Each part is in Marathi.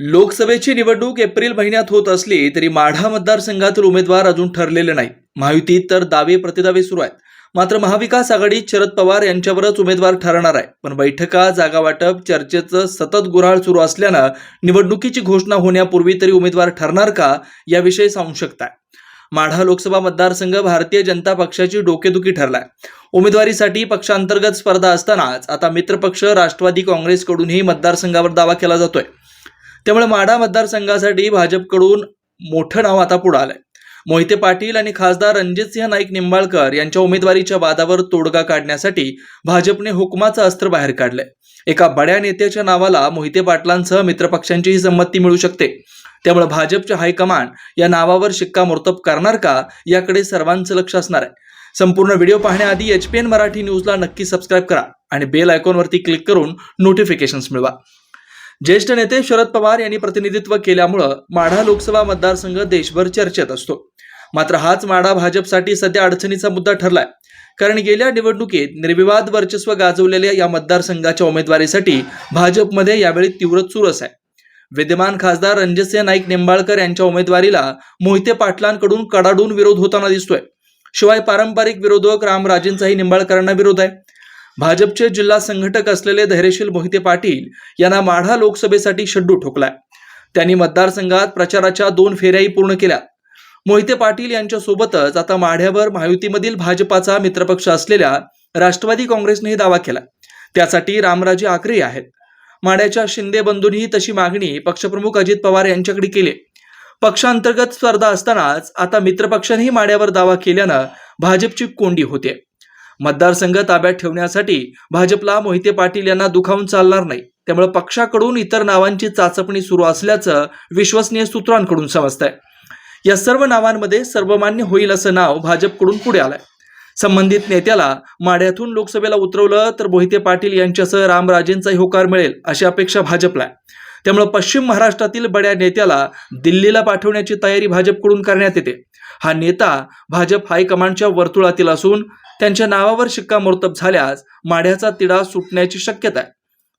लोकसभेची निवडणूक एप्रिल महिन्यात होत असली तरी माढा मतदारसंघातील उमेदवार अजून ठरलेले नाही. महायुतीत तर दावे प्रतिदावे सुरू आहेत. मात्र महाविकास आघाडीत शरद पवार यांच्यावरच उमेदवार ठरणार आहे. पण बैठका जागा वाटप चर्चेचं सतत गुऱ्हाळ सुरू असल्यानं निवडणुकीची घोषणा होण्यापूर्वी तरी उमेदवार ठरणार का याविषयी संशक्ता आहे. माढा लोकसभा मतदारसंघ भारतीय जनता पक्षाची डोकेदुखी ठरलाय. उमेदवारीसाठी पक्षांतर्गत स्पर्धा असतानाच आता मित्रपक्ष राष्ट्रवादी काँग्रेसकडूनही मतदारसंघावर दावा केला जातोय. त्यामुळे माढा मतदारसंघासाठी भाजपकडून मोठं नाव आता पुढे आलंय. मोहिते पाटील आणि खासदार रणजितसिंह नाईक निंबाळकर यांच्या उमेदवारीच्या वादावर तोडगा काढण्यासाठी भाजपने हुकमाचं अस्त्र बाहेर काढलंय. एका बड्या नेत्याच्या नावाला मोहिते पाटलांसह मित्रपक्षांचीही संमती मिळू शकते. त्यामुळे भाजपचे हायकमांड या नावावर शिक्कामोर्तब करणार का याकडे सर्वांचं लक्ष असणार आहे. संपूर्ण व्हिडिओ पाहण्याआधी एच पी एन मराठी न्यूजला नक्की सबस्क्राईब करा आणि बेल आयकॉनवरती क्लिक करून नोटिफिकेशन्स मिळवा. ज्येष्ठ नेते शरद पवार यांनी प्रतिनिधित्व केल्यामुळं माढा लोकसभा मतदारसंघ देशभर चर्चेत असतो. मात्र हाच माढा भाजपसाठी सध्या अडचणीचा मुद्दा ठरलाय. कारण गेल्या निवडणुकीत निर्विवाद वर्चस्व गाजवलेल्या या मतदारसंघाच्या उमेदवारीसाठी भाजपमध्ये यावेळी तीव्र चुरस आहे. विद्यमान खासदार रणजितसिंह नाईक निंबाळकर यांच्या उमेदवारीला मोहिते पाटलांकडून कडाडून विरोध होताना दिसतोय. शिवाय पारंपरिक विरोधक रामराजेंचाही निंबाळकरांना विरोध आहे. भाजपचे जिल्हा संघटक असलेले धैर्यशील मोहिते पाटील यांना माढा लोकसभेसाठी शड्डू ठोकलाय. त्यांनी मतदारसंघात प्रचाराच्या दोन फेऱ्याही पूर्ण केल्या. मोहिते पाटील यांच्यासोबतच आता माढ्यावर महायुतीमधील भाजपाचा मित्रपक्ष असलेल्या राष्ट्रवादी काँग्रेसनेही दावा केला. त्यासाठी रामराजे आग्रही आहेत. माढ्याच्या शिंदे बंधूंनी तशी मागणी पक्षप्रमुख अजित पवार यांच्याकडे केली. पक्षांतर्गत स्पर्धा असतानाच आता मित्रपक्षांनी माड्यावर दावा केल्यानं भाजपची कोंडी होते. मतदारसंघ ताब्यात ठेवण्यासाठी भाजपला मोहिते पाटील यांना दुखावून चालणार नाही. त्यामुळे पक्षाकडून इतर नावांची चाचपणी सुरू असल्याचं विश्वसनीय सूत्रांकडून समजतंय. या सर्व नावांमध्ये सर्वमान्य होईल असं नाव भाजपकडून पुढे आलंय. संबंधित नेत्याला माढ्यातून लोकसभेला उतरवलं तर मोहिते पाटील यांच्यासह रामराजेंचाही होकार मिळेल अशी अपेक्षा भाजपला आहे. त्यामुळे पश्चिम महाराष्ट्रातील बड्या नेत्याला दिल्लीला पाठवण्याची तयारी भाजपकडून करण्यात येते. हा नेता भाजप हायकमांडच्या वर्तुळातील असून त्यांच्या नावावर शिक्कामोर्तब झाल्यास माढ्याचा तिढा सुटण्याची शक्यता आहे.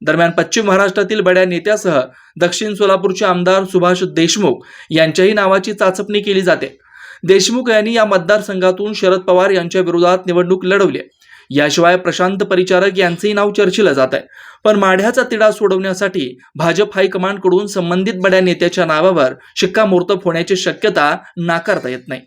दरम्यान पश्चिम महाराष्ट्रातील बड्या नेत्यासह दक्षिण सोलापूरचे आमदार सुभाष देशमुख यांच्याही नावाची चाचपणी केली जाते. देशमुख यांनी या मतदारसंघातून शरद पवार यांच्या विरोधात निवडणूक लढवली आहे. याशिवाय प्रशांत परिचारक यांचंही नाव चर्चिलं जात आहे. पण माढ्याचा तिढा सोडवण्यासाठी भाजप हायकमांडकडून संबंधित बड्या नेत्याच्या नावावर शिक्कामोर्तब होण्याची शक्यता नाकारता येत नाही.